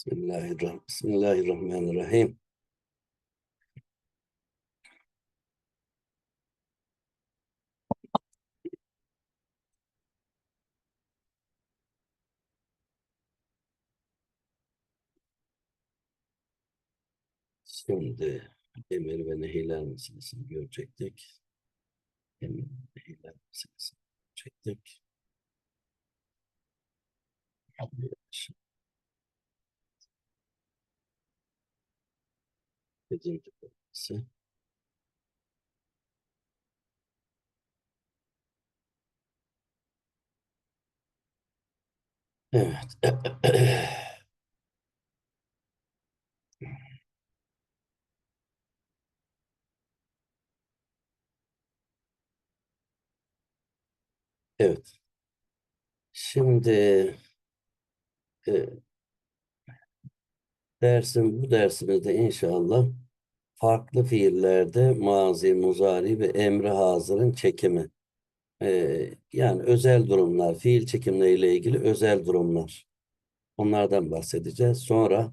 Bismillahirrahmanirrahim. Bismillahirrahmanirrahim. Şimdi emir ve nehirler meselesini görecektik. Emir ve nehirler meselesini görecektik. Birinci bölümüzü. Evet. Evet. Şimdi e, dersim bu dersimizde inşallah farklı fiillerde mazi, muzari ve emri hazırın çekimi. E, yani özel durumlar, fiil çekimleriyle ilgili özel durumlar. Onlardan bahsedeceğiz. Sonra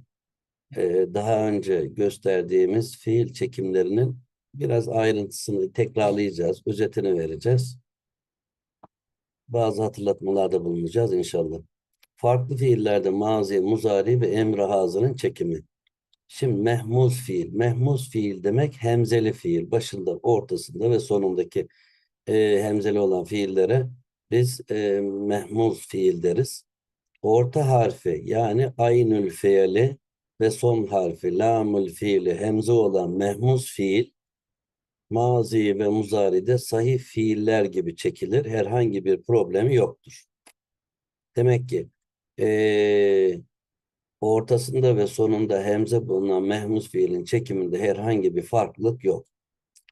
e, daha önce gösterdiğimiz fiil çekimlerinin biraz ayrıntısını tekrarlayacağız, özetini vereceğiz. Bazı hatırlatmalarda bulunacağız inşallah. Farklı fiillerde mazi, muzari ve emri hazırın çekimi. Şimdi mehmuz fiil. Mehmuz fiil demek hemzeli fiil. Başında, ortasında ve sonundaki e, hemzeli olan fiillere biz e, mehmuz fiil deriz. Orta harfi yani aynül fiili ve son harfi lamül fiili hemze olan mehmuz fiil mazi ve muzaride sahih fiiller gibi çekilir. Herhangi bir problemi yoktur. Demek ki e, ortasında ve sonunda hemze bulunan mehmuz fiilin çekiminde herhangi bir farklılık yok.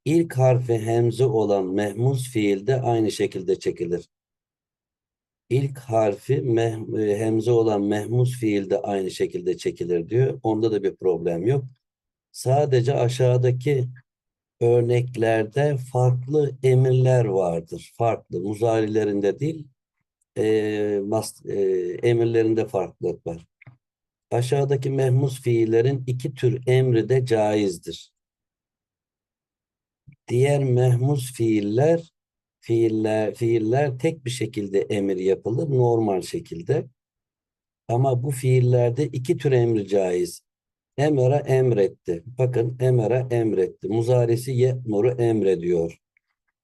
İlk harfi hemze olan mehmuz fiil de aynı şekilde çekilir. İlk harfi meh, hemze olan mehmuz fiil de aynı şekilde çekilir diyor. Onda da bir problem yok. Sadece aşağıdaki örneklerde farklı emirler vardır. Farklı. Muzarilerinde değil, e, mas, e, emirlerinde farklılık var. Aşağıdaki mehmus fiillerin iki tür emri de caizdir. Diğer mehmus fiiller fiiller fiiller tek bir şekilde emir yapılır normal şekilde. Ama bu fiillerde iki tür emri caiz. Emera emretti. Bakın emera emretti. Muzaresi ye'muru emrediyor.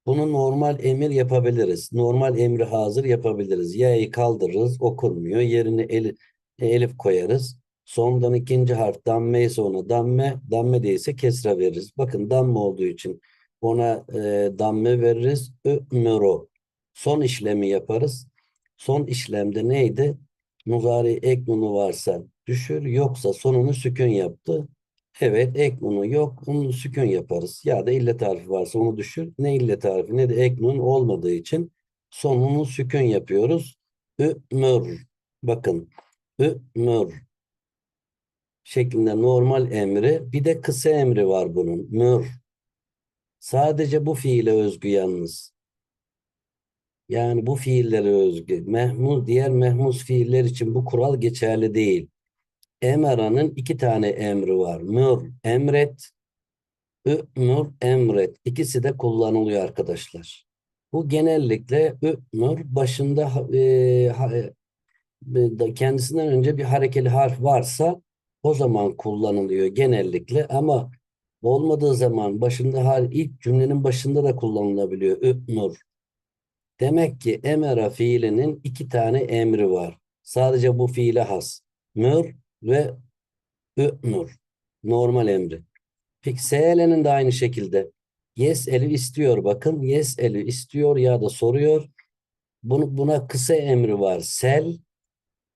Bunu normal emir yapabiliriz. Normal emri hazır yapabiliriz. Ya'yı kaldırırız, okunmuyor. Yerine el, elif koyarız. Sondan ikinci harf damme ise ona damme, damme değilse kesra veririz. Bakın damme olduğu için ona e, damme veririz. Ö'müru. Son işlemi yaparız. Son işlemde neydi? Muzari ek varsa düşür, yoksa sonunu sükun yaptı. Evet, ek nunu yok, onu sükun yaparız. Ya da illet tarifi varsa onu düşür. Ne illet tarifi ne de ek nun olmadığı için sonunu sükun yapıyoruz. Ü'mür. Bakın, ü'mür şeklinde normal emri. Bir de kısa emri var bunun. Mür. Sadece bu fiile özgü yalnız. Yani bu fiillere özgü. Mehmuz, diğer mehmuz fiiller için bu kural geçerli değil. Emera'nın iki tane emri var. Mür, emret, ü'mür, emret. İkisi de kullanılıyor arkadaşlar. Bu genellikle ü'mür başında e, kendisinden önce bir harekeli harf varsa o zaman kullanılıyor genellikle ama olmadığı zaman başında hal ilk cümlenin başında da kullanılabiliyor. Ü'mür. Demek ki emera fiilinin iki tane emri var. Sadece bu fiile has. Mür ve ü'mür. Normal emri. Peki se'lenin de aynı şekilde. Yes eli istiyor. Bakın yes eli istiyor ya da soruyor. Bunu, buna kısa emri var. Sel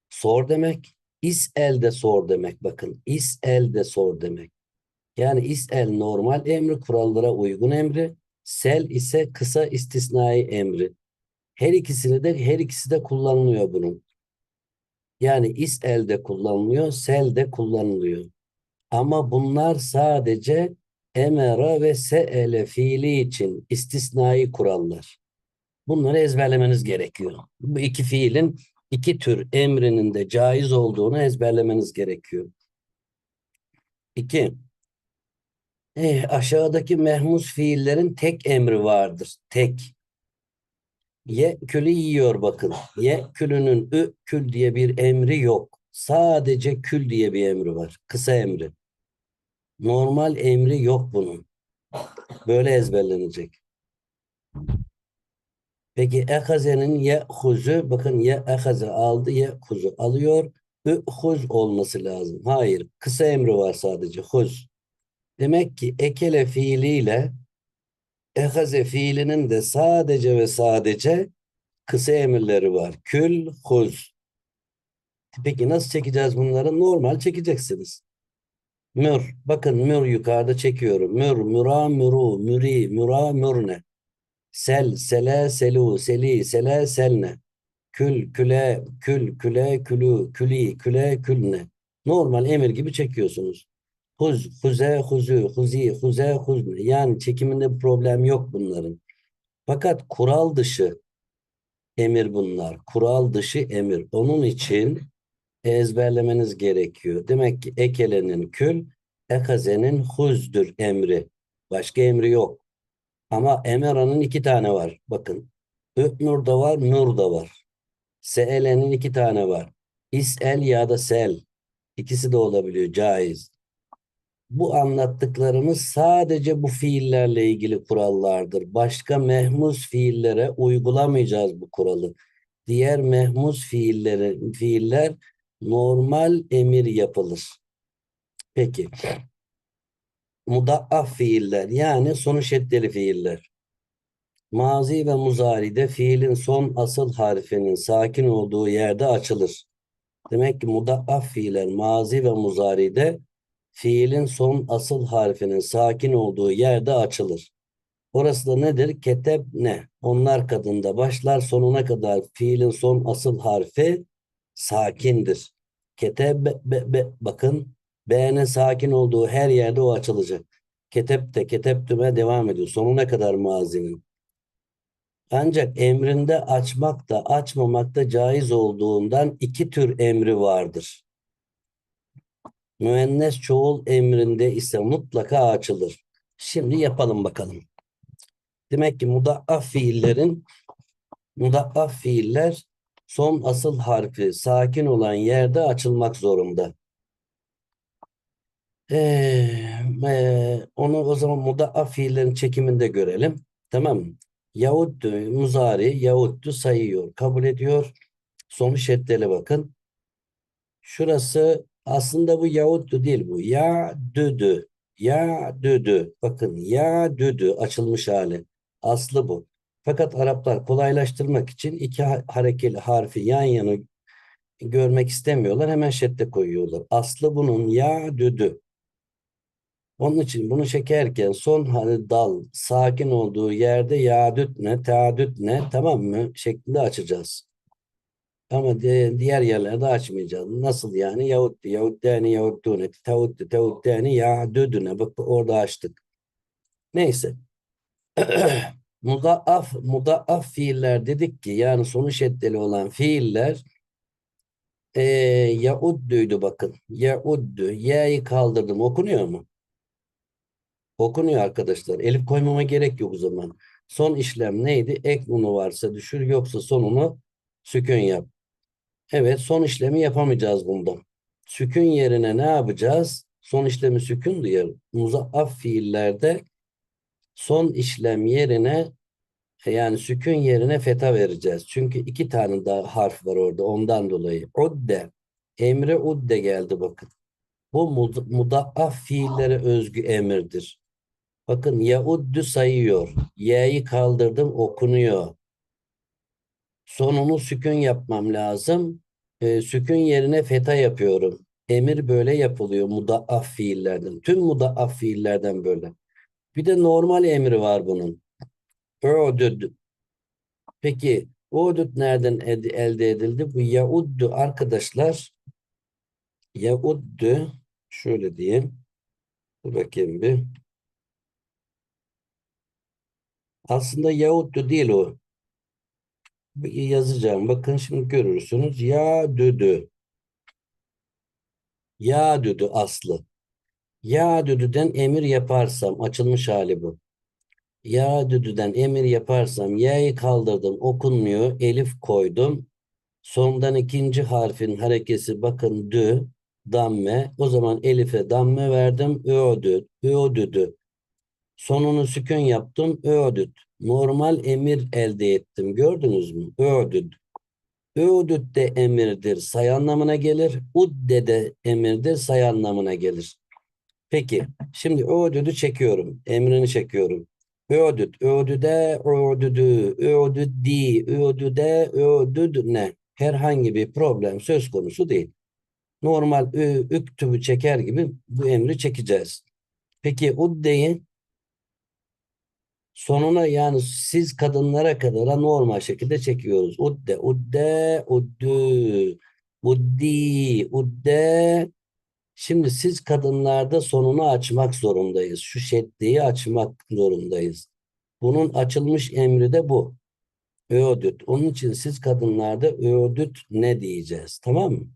sor demek. is elde sor demek. Bakın is elde sor demek. Yani is el normal emri kurallara uygun emri. Sel ise kısa istisnai emri. Her ikisini de her ikisi de kullanılıyor bunun. Yani is elde kullanılıyor, sel de kullanılıyor. Ama bunlar sadece emera ve se'ele fiili için istisnai kurallar. Bunları ezberlemeniz gerekiyor. Bu iki fiilin iki tür emrinin de caiz olduğunu ezberlemeniz gerekiyor. İki, eh, aşağıdaki mehmus fiillerin tek emri vardır. Tek. Ye külü yiyor bakın. Ye külünün ü kül diye bir emri yok. Sadece kül diye bir emri var. Kısa emri. Normal emri yok bunun. Böyle ezberlenecek. Peki ehazenin ye huzu bakın ye ehaze aldı ye huzu alıyor. Ü huz olması lazım. Hayır. Kısa emri var sadece. Huz. Demek ki ekele fiiliyle ehaze fiilinin de sadece ve sadece kısa emirleri var. Kül, huz. Peki nasıl çekeceğiz bunları? Normal çekeceksiniz. Mür. Bakın mür yukarıda çekiyorum. Mür, müra, müru, müri, müra, mürne. Sel, sele, selu, seli, sele, selne. Kül, küle, kül, küle, külü, küli, küle, külne. Normal emir gibi çekiyorsunuz. Huz, huze, huzu, huzi, huze, huzne. Yani çekiminde bir problem yok bunların. Fakat kural dışı emir bunlar. Kural dışı emir. Onun için ezberlemeniz gerekiyor. Demek ki ekelenin kül, ekazenin huzdür emri. Başka emri yok. Ama emeranın iki tane var. Bakın. Ö'nur da var, nur da var. Se'elenin iki tane var. İs'el ya da sel. İkisi de olabiliyor. Caiz. Bu anlattıklarımız sadece bu fiillerle ilgili kurallardır. Başka mehmuz fiillere uygulamayacağız bu kuralı. Diğer mehmuz fiilleri, fiiller normal emir yapılır. Peki. Mudaaf fiiller yani sonuç eddeli fiiller. Mazi ve muzari'de fiilin son asıl harfinin sakin olduğu yerde açılır. Demek ki mudaaf fiiller mazi ve muzari'de fiilin son asıl harfinin sakin olduğu yerde açılır. Orası da nedir? Keteb ne? Onlar kadında başlar sonuna kadar fiilin son asıl harfi sakindir. Keteb be, be, bakın B'nin sakin olduğu her yerde o açılacak. Ketep de keteptüme devam ediyor. Sonuna kadar mazinin. Ancak emrinde açmak da açmamak da caiz olduğundan iki tür emri vardır. Müennes çoğul emrinde ise mutlaka açılır. Şimdi yapalım bakalım. Demek ki mudaaf fiillerin mudaaf fiiller son asıl harfi sakin olan yerde açılmak zorunda. Ee, e, onu o zaman mudaaf fiillerin çekiminde görelim. Tamam mı? Yahuttu muzari yahuttu sayıyor. Kabul ediyor. Sonu şeddele bakın. Şurası aslında bu yahuttu değil bu. Ya düdü. Ya düdü. Bakın ya düdü açılmış hali. Aslı bu. Fakat Araplar kolaylaştırmak için iki harekeli harfi yan yana görmek istemiyorlar. Hemen şedde koyuyorlar. Aslı bunun ya düdü. Onun için bunu çekerken son hani dal sakin olduğu yerde yadüt ne, teadüt ne tamam mı şeklinde açacağız. Ama diğer yerlerde açmayacağız. Nasıl yani? Yahut Yahuddâni Yahuddûne Tevuddi Tevuddâni Ya'düdüne. Bak orada açtık. Neyse. mudaaf, mudaaf fiiller dedik ki yani sonuç eddeli olan fiiller e, yauddüydü bakın. Yauddü. Y'yi kaldırdım. Okunuyor mu? Okunuyor arkadaşlar. Elif koymama gerek yok o zaman. Son işlem neydi? Ek nunu varsa düşür yoksa sonunu sükun yap. Evet son işlemi yapamayacağız bundan. Sükun yerine ne yapacağız? Son işlemi sükun diye muzaaf fiillerde son işlem yerine yani sükun yerine feta vereceğiz. Çünkü iki tane daha harf var orada ondan dolayı. Udde. Emre udde geldi bakın. Bu mudaaf fiillere özgü emirdir. Bakın yauddu sayıyor. Y'yi kaldırdım okunuyor. Sonunu sükun yapmam lazım. E, sükun yerine feta yapıyorum. Emir böyle yapılıyor mudaaf fiillerden. Tüm mudaaf fiillerden böyle. Bir de normal emri var bunun. Ödüd. Peki udud nereden elde edildi? Bu yauddu arkadaşlar. Yauddu şöyle diyeyim. Dur bakayım bir. Aslında Yahuttu değil o. yazacağım. Bakın şimdi görürsünüz. Ya düdü. Ya düdü aslı. Ya düdüden emir yaparsam açılmış hali bu. Ya düdüden emir yaparsam ya'yı kaldırdım okunmuyor. Elif koydum. Sondan ikinci harfin harekesi bakın dü, damme. O zaman elife damme verdim. Ödü, ödüdü. Sonunu sükun yaptım. Ödüt. Normal emir elde ettim. Gördünüz mü? Ödüt. Ödüt de emirdir. Say anlamına gelir. Udde de emirdir. Say anlamına gelir. Peki. Şimdi ödüdü çekiyorum. Emrini çekiyorum. Ödüt. Ödüde, ödüdü, ödüddi, ödüde, ödüd ne? Herhangi bir problem söz konusu değil. Normal üktübü çeker gibi bu emri çekeceğiz. Peki uddeyi sonuna yani siz kadınlara kadar normal şekilde çekiyoruz. Udde, udde, uddü, uddi, udde. Şimdi siz kadınlarda sonunu açmak zorundayız. Şu şeddeyi açmak zorundayız. Bunun açılmış emri de bu. Ödüt. Onun için siz kadınlarda ödüt ne diyeceğiz. Tamam mı?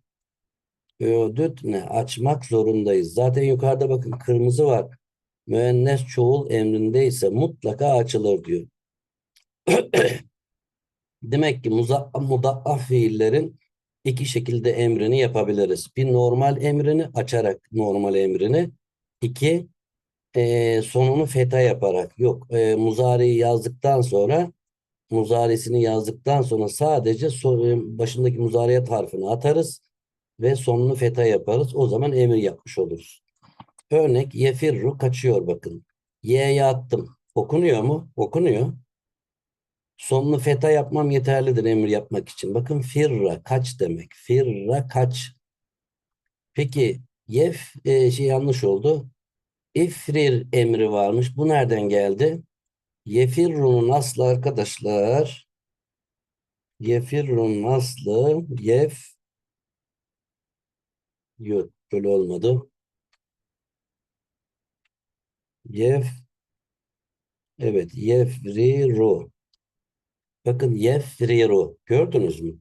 Ödüt ne? Açmak zorundayız. Zaten yukarıda bakın kırmızı var. Müennes çoğul emrindeyse mutlaka açılır diyor. Demek ki mudaaf fiillerin iki şekilde emrini yapabiliriz. Bir normal emrini açarak normal emrini. İki e, sonunu feta yaparak. Yok e, muzariyi yazdıktan sonra muzaresini yazdıktan sonra sadece başındaki muzariyet harfini atarız ve sonunu feta yaparız. O zaman emir yapmış oluruz. Örnek yefirru kaçıyor bakın. Y'ye attım. Okunuyor mu? Okunuyor. Sonunu feta yapmam yeterlidir emir yapmak için. Bakın firra kaç demek. Firra kaç. Peki yef e, şey yanlış oldu. İfrir emri varmış. Bu nereden geldi? Yefirru'nun aslı arkadaşlar Yefirru'nun aslı yef yok böyle olmadı. Yef evet yefriru bakın yefriru gördünüz mü?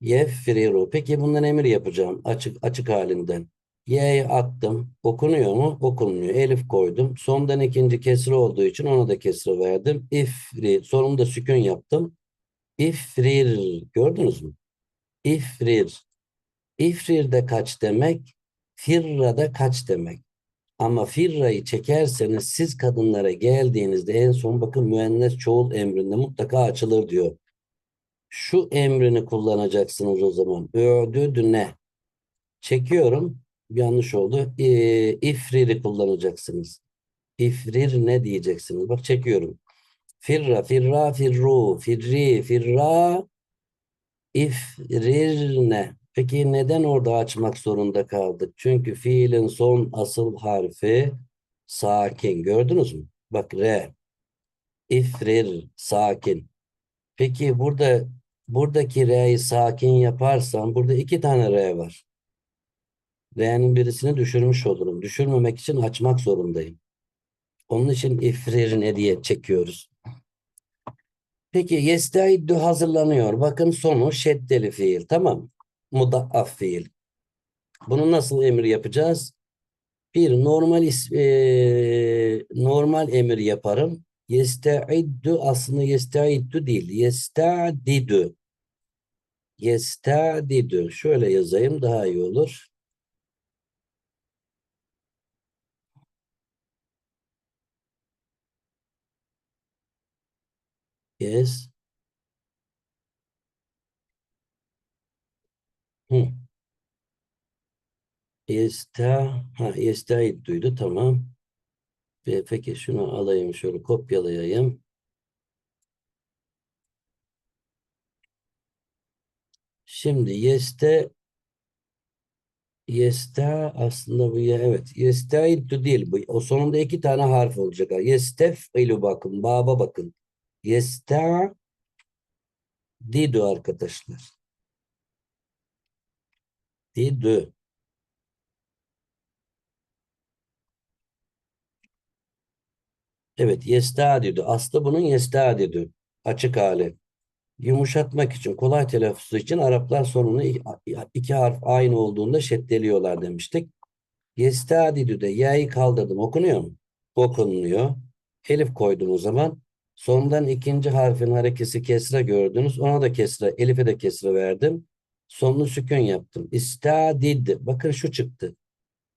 Yefriru peki bundan emir yapacağım açık açık halinden. Y'yi attım. Okunuyor mu? Okunmuyor. Elif koydum. Sondan ikinci kesri olduğu için ona da kesri verdim. İfri. Sonunda sükun yaptım. İfrir. Gördünüz mü? İfrir. İfrir de kaç demek? Firra da kaç demek? Ama firrayı çekerseniz siz kadınlara geldiğinizde en son bakın müennes çoğul emrinde mutlaka açılır diyor. Şu emrini kullanacaksınız o zaman. Ödüdüne. Çekiyorum yanlış oldu. E, ifriri kullanacaksınız. İfrir ne diyeceksiniz? Bak çekiyorum. Firra, firra, firru, firri, firra, ifrirne. Peki neden orada açmak zorunda kaldık? Çünkü fiilin son asıl harfi sakin. Gördünüz mü? Bak re. İfrir, sakin. Peki burada buradaki re'yi sakin yaparsam burada iki tane re var. R'nin birisini düşürmüş olurum. Düşürmemek için açmak zorundayım. Onun için ifririne diye çekiyoruz. Peki yestaiddu hazırlanıyor. Bakın sonu şeddeli fiil. Tamam. Mudaaf fiil. Bunu nasıl emir yapacağız? Bir normal is, e, normal emir yaparım. Yestaiddu aslında yestaiddu değil. Yestadidu. Yestadidu. Şöyle yazayım daha iyi olur. Yes. Hı. Yesta, ha, duydu tamam. Peki şunu alayım şöyle kopyalayayım. Şimdi yeste yesta aslında bu ya evet yestaiddu değil bu. O sonunda iki tane harf olacak. Yestef ilu bakın baba bakın. Yesta didu arkadaşlar. Didu. Evet, yestadidu. Aslı bunun yestadidu. Açık hali. Yumuşatmak için, kolay telaffuzu için Araplar sonunu iki harf aynı olduğunda şeddeliyorlar demiştik. Yestadidü de ya'yı kaldırdım. Okunuyor mu? Okunuyor. Elif koydum o zaman. Sondan ikinci harfin harekesi kesre gördünüz. Ona da kesre, Elif'e de kesre verdim. Sonunu sükun yaptım. İstadid. Bakın şu çıktı.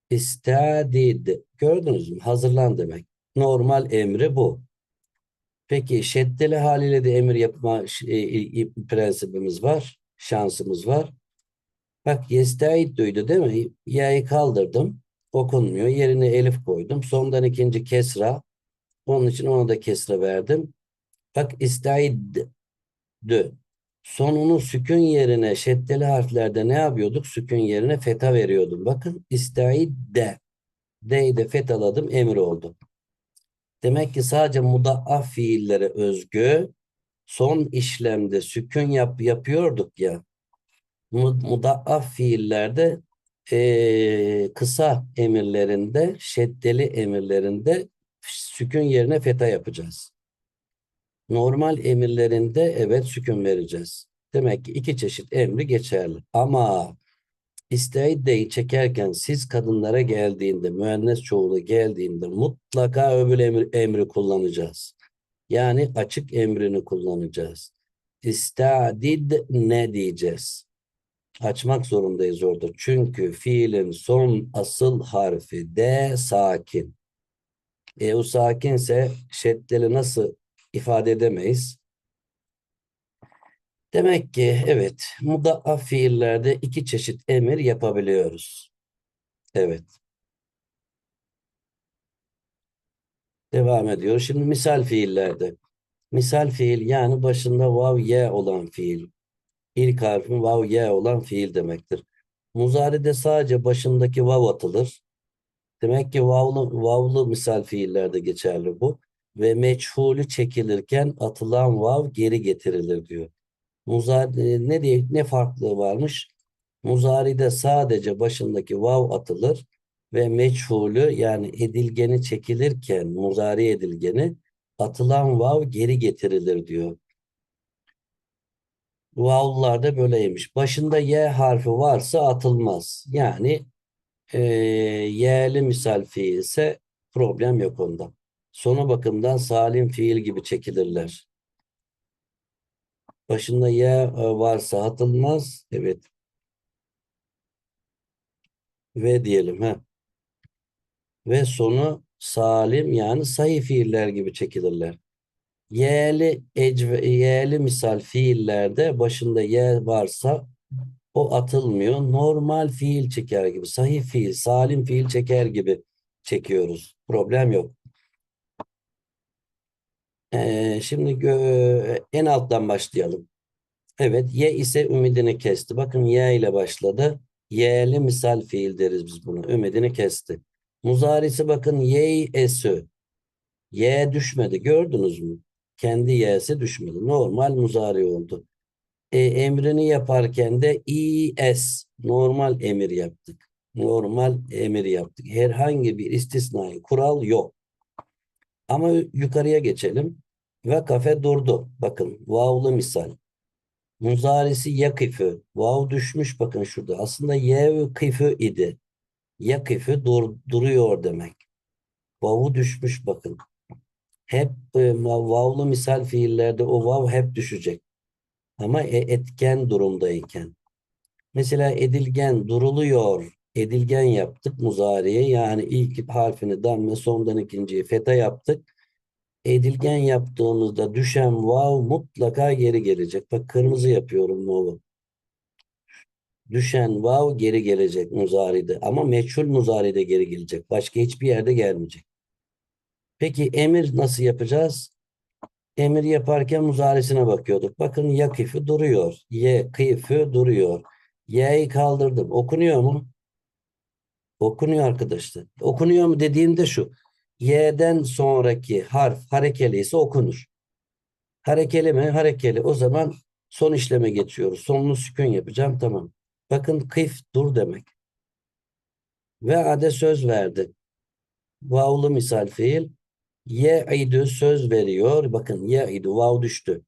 İstadid. Gördünüz mü? Hazırlan demek. Normal emri bu. Peki şeddeli haliyle de emir yapma e, prensibimiz var. Şansımız var. Bak yestait duydu değil mi? Ya'yı kaldırdım. Okunmuyor. Yerine elif koydum. Sondan ikinci kesra. Onun için ona da kesra verdim. Bak istaiddü. Sonunu sükun yerine şeddeli harflerde ne yapıyorduk? Sükun yerine feta veriyordum. Bakın istaidde. D'yi de fethaladım. Emir oldu. Demek ki sadece mudaaf fiillere özgü son işlemde sükun yap, yapıyorduk ya. Mudaaf fiillerde e, kısa emirlerinde, şeddeli emirlerinde sükun yerine feta yapacağız. Normal emirlerinde evet sükun vereceğiz. Demek ki iki çeşit emri geçerli. Ama İsteydeyi çekerken siz kadınlara geldiğinde, müennes çoğulu geldiğinde mutlaka öbür emri, emri kullanacağız. Yani açık emrini kullanacağız. İstadid ne diyeceğiz? Açmak zorundayız orada. Çünkü fiilin son asıl harfi de sakin. E o sakinse şeddeli nasıl ifade edemeyiz? Demek ki evet mudaaf fiillerde iki çeşit emir yapabiliyoruz. Evet. Devam ediyor. Şimdi misal fiillerde. Misal fiil yani başında vav ye olan fiil. İlk harfin vav ye olan fiil demektir. Muzari'de sadece başındaki vav atılır. Demek ki vavlı, vavlı misal fiillerde geçerli bu. Ve meçhulü çekilirken atılan vav geri getirilir diyor. Muzari, ne diye ne farklığı varmış? Muzari'de sadece başındaki vav atılır ve meçhulü yani edilgeni çekilirken muzari edilgeni atılan vav geri getirilir diyor. Vavlar da böyleymiş. Başında y harfi varsa atılmaz. Yani e, y'li misal fiil ise problem yok onda. Sonu bakımdan salim fiil gibi çekilirler. Başında ya e, varsa atılmaz. Evet. Ve diyelim. ha. Ve sonu salim yani sayı fiiller gibi çekilirler. Y'li, ecve, y'li misal fiillerde başında y varsa o atılmıyor. Normal fiil çeker gibi, sahih fiil, salim fiil çeker gibi çekiyoruz. Problem yok. Ee, şimdi en alttan başlayalım. Evet, ye ise ümidini kesti. Bakın ye ile başladı. Ye'li misal fiil deriz biz bunu. Ümidini kesti. Muzarisi bakın ye esü. Ye düşmedi. Gördünüz mü? Kendi ye'si düşmedi. Normal muzari oldu. E, emrini yaparken de i es. Normal emir yaptık. Normal emir yaptık. Herhangi bir istisnai kural yok. Ama yukarıya geçelim. Ve kafe durdu. Bakın vavlı misal. Muzarisi yakifü. Vav düşmüş bakın şurada. Aslında yevkifü idi. Yakifü dur, duruyor demek. Vavu düşmüş bakın. Hep e, vavlı misal fiillerde o vav hep düşecek. Ama e, etken durumdayken. Mesela edilgen duruluyor. Edilgen yaptık muzariye. Yani ilk harfini damme sondan ikinciyi feta yaptık edilgen yaptığımızda düşen vav mutlaka geri gelecek. Bak kırmızı yapıyorum vav'ı. Düşen vav geri gelecek muzaride ama meçhul muzaride geri gelecek. Başka hiçbir yerde gelmeyecek. Peki emir nasıl yapacağız? Emir yaparken muzarisine bakıyorduk. Bakın yakifi duruyor. Ye kıyfı duruyor. Y'yi kaldırdım. Okunuyor mu? Okunuyor arkadaşlar. Okunuyor mu dediğimde şu. Y'den sonraki harf harekeli ise okunur. Harekeli mi? Harekeli. O zaman son işleme geçiyoruz. Sonunu sükun yapacağım. Tamam. Bakın kıf dur demek. Ve ade söz verdi. Vavlu misal fiil. Ye'idü söz veriyor. Bakın ye'idü vav düştü.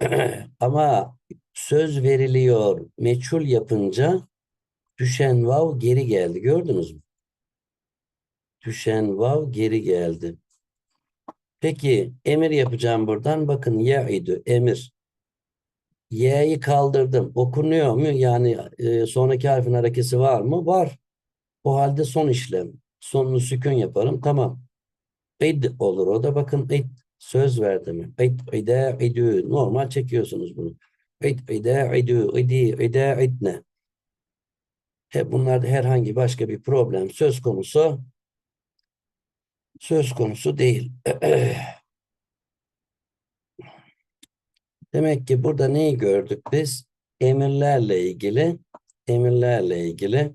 Ama söz veriliyor meçhul yapınca düşen vav geri geldi. Gördünüz mü? Düşen vav geri geldi. Peki emir yapacağım buradan. Bakın ya'idu emir. Y'yi kaldırdım. Okunuyor mu? Yani e, sonraki harfin harekesi var mı? Var. O halde son işlem. Sonunu sükun yaparım. Tamam. İd olur. O da bakın id. Söz verdim. İd, ide, idü. Normal çekiyorsunuz bunu. İd, ide, idü, idi, ide, idne. He, bunlarda herhangi başka bir problem söz konusu söz konusu değil. Demek ki burada neyi gördük biz? Emirlerle ilgili emirlerle ilgili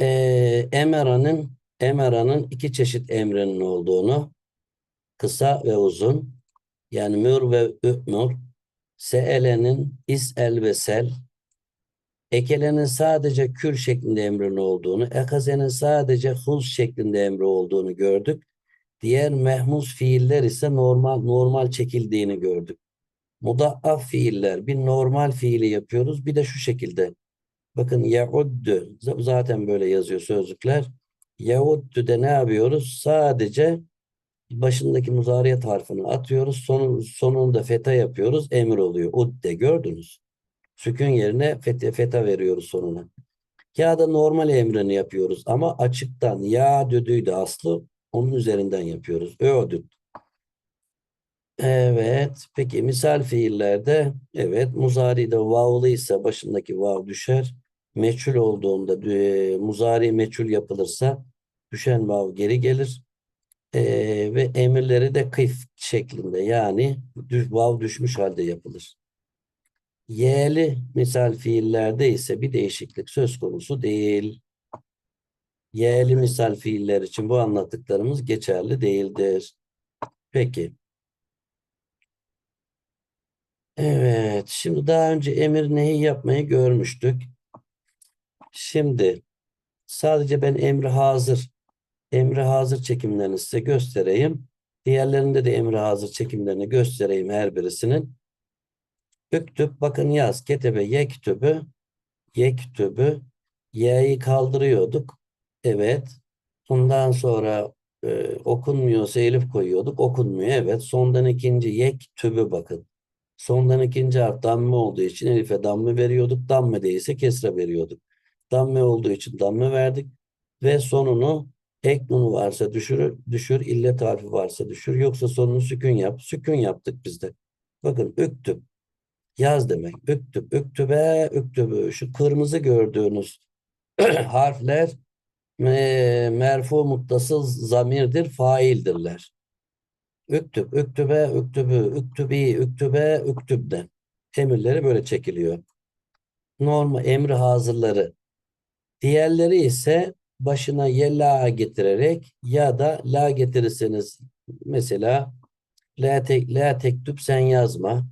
eee emeranın emeranın iki çeşit emrinin olduğunu kısa ve uzun yani mür ve ü'mür seelenin is'el ve sel ekelenin sadece kür şeklinde emrin olduğunu ekazenin sadece huz şeklinde emri olduğunu gördük. Diğer mehmuz fiiller ise normal normal çekildiğini gördük. Mudaaf fiiller bir normal fiili yapıyoruz. Bir de şu şekilde. Bakın yauddu zaten böyle yazıyor sözlükler. Yauddu de ne yapıyoruz? Sadece başındaki muzariyet harfini atıyoruz. Sonu, sonunda feta yapıyoruz. Emir oluyor. Udde gördünüz. Sükun yerine feta, feta veriyoruz sonuna. Ya da normal emrini yapıyoruz ama açıktan ya düdüydü aslı onun üzerinden yapıyoruz. Ödüt. Evet. Peki misal fiillerde evet muzari'de vav'lı ise başındaki vav düşer. Meçhul olduğunda e, muzari meçhul yapılırsa düşen vav geri gelir. E, ve emirleri de kıf şeklinde yani düş, vav düşmüş halde yapılır. Y'li misal fiillerde ise bir değişiklik söz konusu değil. Y'li misal fiiller için bu anlattıklarımız geçerli değildir. Peki. Evet, şimdi daha önce emir neyi yapmayı görmüştük. Şimdi sadece ben emri hazır, emri hazır çekimlerini size göstereyim. Diğerlerinde de emri hazır çekimlerini göstereyim her birisinin. Üktüp bakın yaz. Ketebe yektübü yektübü y'yi kaldırıyorduk. Evet. Ondan sonra e, okunmuyorsa elif koyuyorduk. Okunmuyor. Evet. Sondan ikinci yektübü bakın. Sondan ikinci harf damme olduğu için elife damme veriyorduk. Damme değilse kesre veriyorduk. Damme olduğu için damme verdik. Ve sonunu ek nunu varsa düşür, düşür, illet harfi varsa düşür. Yoksa sonunu sükün yap. Sükün yaptık biz de. Bakın üktüp yaz demek. Üktüp, üktübe, üktübü. Şu kırmızı gördüğünüz harfler me, merfu muttasıl zamirdir, faildirler. Üktüp, üktübe, üktübü, üktübi, üktübe, üktübden. Emirleri böyle çekiliyor. Normal emri hazırları. Diğerleri ise başına ya getirerek ya da la getirirseniz mesela la, tek, la tektüp sen yazma.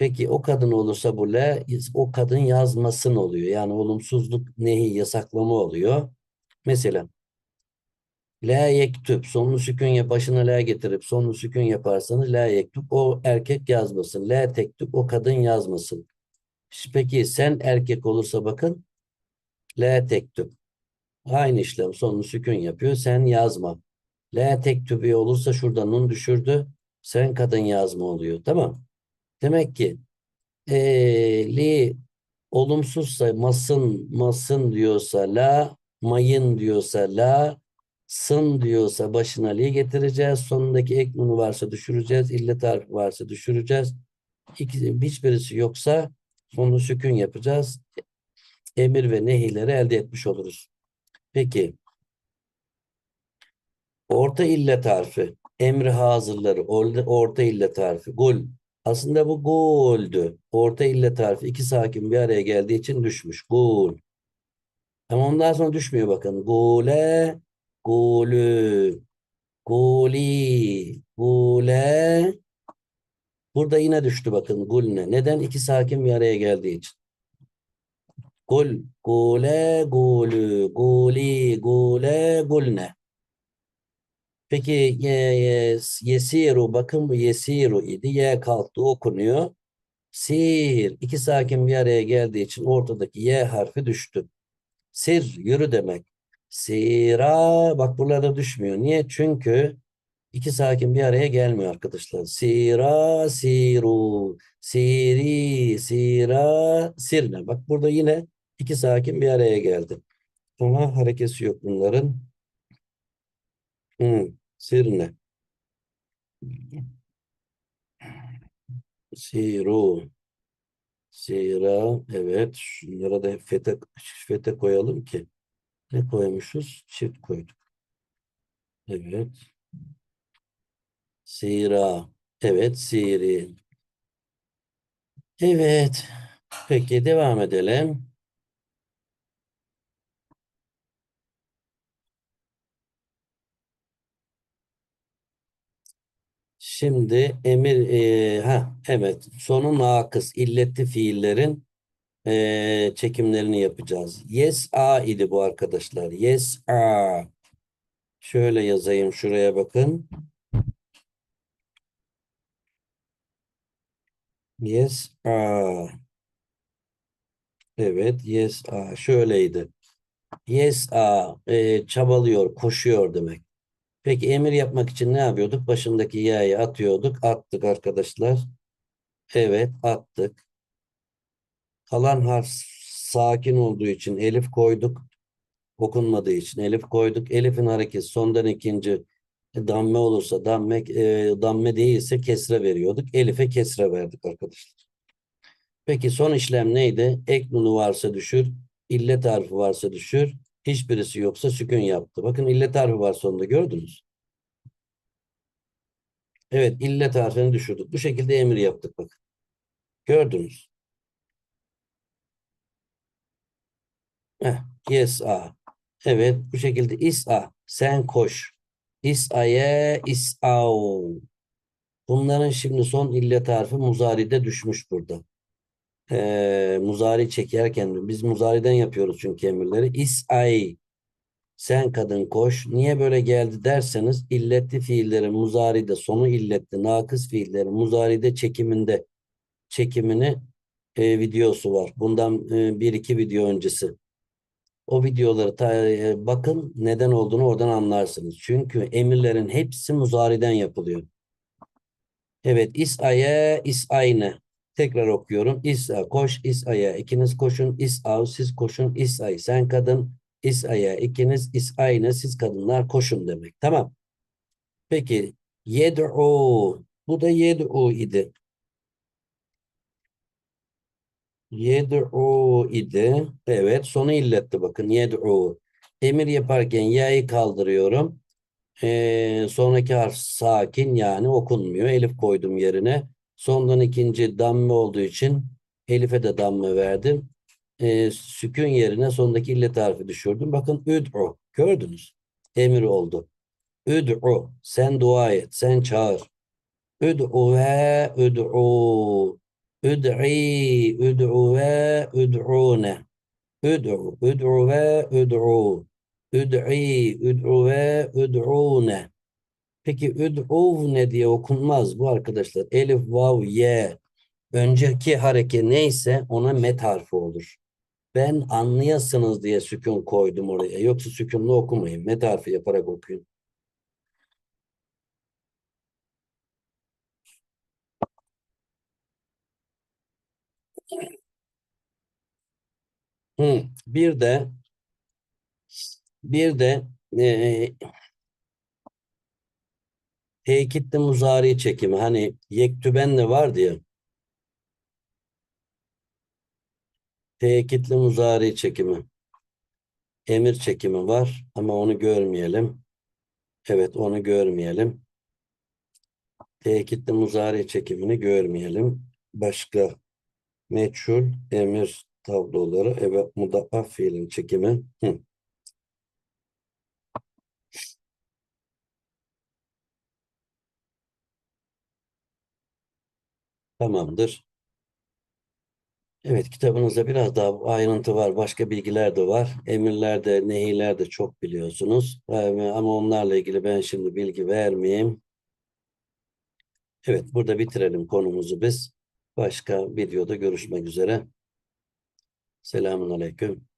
Peki o kadın olursa bu la o kadın yazmasın oluyor. Yani olumsuzluk nehi yasaklama oluyor. Mesela la yektüp sonunu sükun ya başına la getirip sonunu sükun yaparsanız la yektüp o erkek yazmasın. La tektüp o kadın yazmasın. Peki sen erkek olursa bakın la tektüp aynı işlem sonunu sükun yapıyor. Sen yazma. La tektübi olursa şurada nun düşürdü. Sen kadın yazma oluyor. Tamam. Demek ki e, li olumsuzsa masın masın diyorsa la mayın diyorsa la sın diyorsa başına li getireceğiz. Sonundaki ek varsa düşüreceğiz. İllet harfi varsa düşüreceğiz. İki, hiçbirisi yoksa sonunu sükun yapacağız. Emir ve nehileri elde etmiş oluruz. Peki. Orta illet harfi. Emri hazırları. Orta illet harfi. Gul. Aslında bu guldü. Orta illet harfi. iki sakin bir araya geldiği için düşmüş. Gul. Ama ondan sonra düşmüyor bakın. Gule, gulü, guli, gule. Burada yine düştü bakın gulne. Neden? İki sakin bir araya geldiği için. Gul, gule, gulü, guli, gule, gulne. Peki ye, ye, yesiru bakın bu yesiru idi. Ye kalktı okunuyor. Sir. İki sakin bir araya geldiği için ortadaki Y harfi düştü. Sir, yürü demek. Sira, bak buralarda düşmüyor. Niye? Çünkü iki sakin bir araya gelmiyor arkadaşlar. Sira, siru, siri, sira, sirne. Bak burada yine iki sakin bir araya geldi. Ama harekesi yok bunların. Hmm, sirne. Siru. Sira. Evet. Şunlara da fete, fete koyalım ki. Ne koymuşuz? Çift koyduk. Evet. Sira. Evet. Siri. Evet. Peki devam edelim. Şimdi emir e, ha evet sonu nakıs illetli fiillerin e, çekimlerini yapacağız. Yes a idi bu arkadaşlar. Yes a. Şöyle yazayım şuraya bakın. Yes a. Evet yes a şöyleydi. Yes a e, çabalıyor, koşuyor demek. Peki emir yapmak için ne yapıyorduk? Başındaki ya'yı atıyorduk. Attık arkadaşlar. Evet attık. Kalan harf sakin olduğu için elif koyduk. Okunmadığı için elif koyduk. Elif'in hareketi sondan ikinci damme olursa damme, e, damme değilse kesre veriyorduk. Elif'e kesre verdik arkadaşlar. Peki son işlem neydi? Ek nunu varsa düşür. illet harfi varsa düşür. Hiçbirisi yoksa sükun yaptı. Bakın illet harfi var sonunda gördünüz. Evet illet harfini düşürdük. Bu şekilde emir yaptık bakın. Gördünüz. Heh, yes a. Evet bu şekilde is a. Sen koş. Is aye is au. Bunların şimdi son illet harfi muzari'de düşmüş burada. Ee, muzari çekerken biz muzariden yapıyoruz çünkü emirleri. Is ay. Sen kadın koş. Niye böyle geldi derseniz illetli fiillerin muzaride sonu illetli nakıs fiillerin muzaride çekiminde çekimini e, videosu var. Bundan e, bir iki video öncesi. O videoları ta, e, bakın neden olduğunu oradan anlarsınız. Çünkü emirlerin hepsi muzariden yapılıyor. Evet is'aye is'ayne. Tekrar okuyorum. İs'a koş is'aya. İkiniz koşun is'av siz koşun is'ay. Sen kadın is'aya. ikiniz is'ayne siz kadınlar koşun demek. Tamam. Peki yed'u. Bu da yed'u idi. Yed'u idi. Evet sonu illetti bakın. Yed'u. Emir yaparken ya'yı kaldırıyorum. Ee, sonraki harf sakin yani okunmuyor. Elif koydum yerine. Sondan ikinci damme olduğu için Elif'e de damme verdim. Ee, sükun yerine sondaki illet harfi düşürdüm. Bakın üd'u. Gördünüz. Emir oldu. Üd'u. Sen dua et. Sen çağır. Üd'u ve üd'u. Üd'i, üd'u ve üd'une. Üd'u, üd'u ve üd'u. Üd'i, üd'u ve üd'une. Peki üd'u ne diye okunmaz bu arkadaşlar. Elif, vav, ye. Önceki hareke neyse ona met harfi olur. Ben anlayasınız diye sükun koydum oraya. Yoksa sükunlu okumayın. Met harfi yaparak okuyun. Hı, bir de bir de e, tekitli muzari çekimi. Hani yektübenle vardı ya. Tekitli muzari çekimi. Emir çekimi var ama onu görmeyelim. Evet onu görmeyelim. Tekitli muzari çekimini görmeyelim. Başka meçhul emir tabloları evet mudaaf fiilin çekimi. Hı. Tamamdır. Evet kitabınızda biraz daha ayrıntı var. Başka bilgiler de var. Emirlerde, nehirlerde çok biliyorsunuz. Ee, Ama onlarla ilgili ben şimdi bilgi vermeyeyim. Evet burada bitirelim konumuzu biz. Başka videoda görüşmek üzere. Selamun Aleyküm.